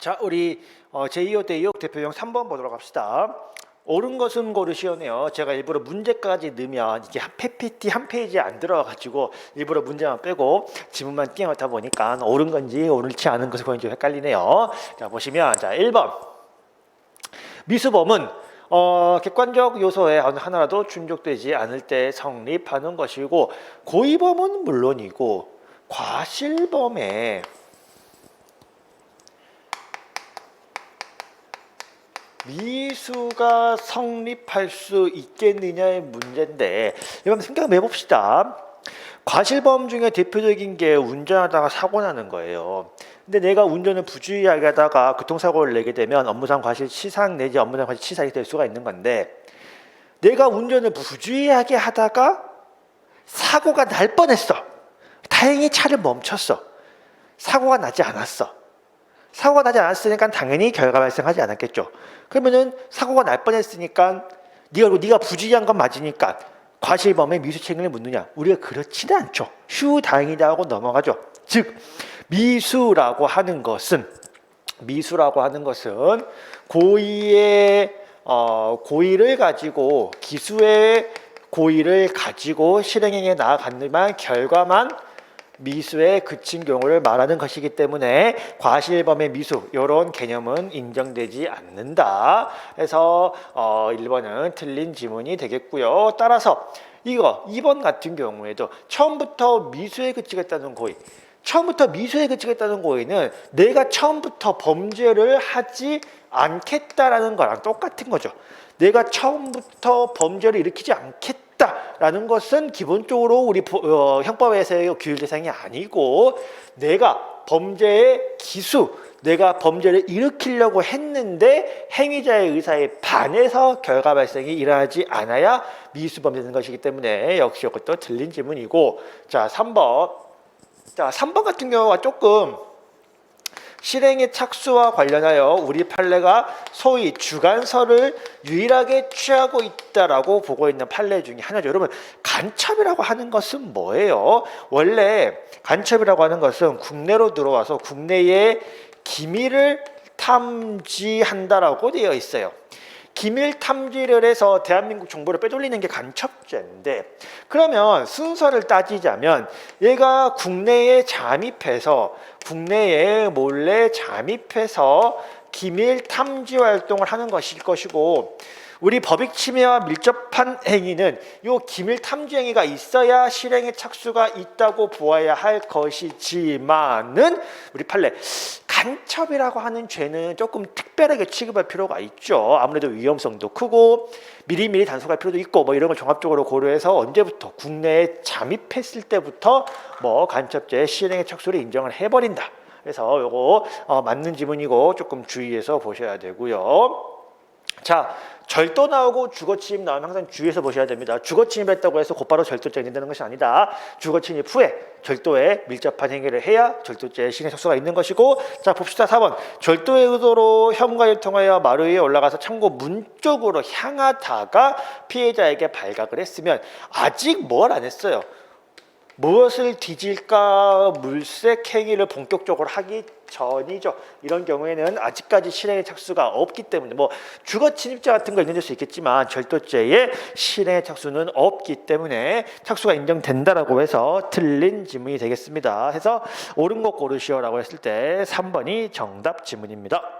자, 우리 어, 제2호 대 2호 대표형 3번 보도록 합시다. 옳은 것은 고르시오네요. 제가 일부러 문제까지 넣으면 이게 한 PPT 한 페이지에 안 들어가지고 일부러 문제만 빼고 지문만 띄어놓다 보니까 옳은 건지 옳지 않은 것을 보는지 헷갈리네요. 자 보시면 자 1번 미수범은 어, 객관적 요소에 어느 하나라도 충족되지 않을 때 성립하는 것이고 고의범은 물론이고 과실범에 미수가 성립할 수 있겠느냐의 문제인데 이번 생각을 해봅시다. 과실범 중에 대표적인 게 운전하다가 사고 나는 거예요. 근데 내가 운전을 부주의하게 하다가 교통사고를 내게 되면 업무상 과실 치상 내지 업무상 과실 치상이 될 수가 있는 건데 내가 운전을 부주의하게 하다가 사고가 날 뻔했어. 다행히 차를 멈췄어. 사고가 나지 않았어. 사고가 나지 않았으니까 당연히 결과 발생하지 않았겠죠. 그러면은 사고가 날 뻔했으니까 네가 네가 부주의한 건 맞으니까 과실범의 미수 책임을 묻느냐? 우리가 그렇지는 않죠. 휴 다행이다 하고 넘어가죠. 즉 미수라고 하는 것은 미수라고 하는 것은 고의의 어, 고의를 가지고 기수의 고의를 가지고 실행행에 나아갔지만 결과만 미수에 그친 경우를 말하는 것이기 때문에 과실범의 미수 이런 개념은 인정되지 않는다. 해서 어 1번은 틀린 지문이 되겠고요. 따라서 이거 2번 같은 경우에도 처음부터 미수에 그치겠다는 고의 처음부터 미수에 그치겠다는 고의는 내가 처음부터 범죄를 하지 않겠다라는 거랑 똑같은 거죠. 내가 처음부터 범죄를 일으키지 않겠다 라는 것은 기본적으로 우리 보- 어, 형법에서의 규율 대상이 아니고 내가 범죄의 기수, 내가 범죄를 일으키려고 했는데 행위자의 의사에 반해서 결과 발생이 일어나지 않아야 미수범죄는 것이기 때문에 역시 이것도 틀린 질문이고. 자 3번. 자 3번 같은 경우가 조금 실행의 착수와 관련하여 우리 판례가 소위 주관서를 유일하게 취하고 있다라고 보고 있는 판례 중에 하나죠. 여러분 간첩이라고 하는 것은 뭐예요? 원래 간첩이라고 하는 것은 국내로 들어와서 국내의 기밀을 탐지한다라고 되어 있어요. 기밀 탐지를 해서 대한민국 정보를 빼돌리는 게 간첩죄인데 그러면 순서를 따지자면 얘가 국내에 잠입해서 국내에 몰래 잠입해서 기밀 탐지 활동을 하는 것일 것이고 우리 법익 침해와 밀접한 행위는 요 기밀 탐지 행위가 있어야 실행의 착수가 있다고 보아야 할 것이지만은 우리 판례 간첩이라고 하는 죄는 조금 특별하게 취급할 필요가 있죠. 아무래도 위험성도 크고 미리미리 단속할 필요도 있고 뭐 이런 걸 종합적으로 고려해서 언제부터 국내에 잠입했을 때부터 뭐 간첩죄 실행의 착수를 인정을 해버린다. 그래서 요거 어, 맞는 지문이고 조금 주의해서 보셔야 되고요. 자, 절도 나오고 주거침입 나오면 항상 주의해서 보셔야 됩니다. 주거침입했다고 해서 곧바로 절도죄가 된다는 것이 아니다. 주거침입 후에 절도에 밀접한 행위를 해야 절도죄의 실행 척수가 있는 것이고 자 봅시다 4번 절도의 의도로 현관을 통하여 마루 위에 올라가서 창고 문 쪽으로 향하다가 피해자에게 발각을 했으면 아직 뭘 안 했어요. 무엇을 뒤질까 물색 행위를 본격적으로 하기 전이죠. 이런 경우에는 아직까지 실행의 착수가 없기 때문에 뭐 주거 침입죄 같은 거 있는 수 있겠지만 절도죄의 실행의 착수는 없기 때문에 착수가 인정된다라고 해서 틀린 지문이 되겠습니다. 해서 옳은 것 고르시오라고 했을 때 3번이 정답 지문입니다.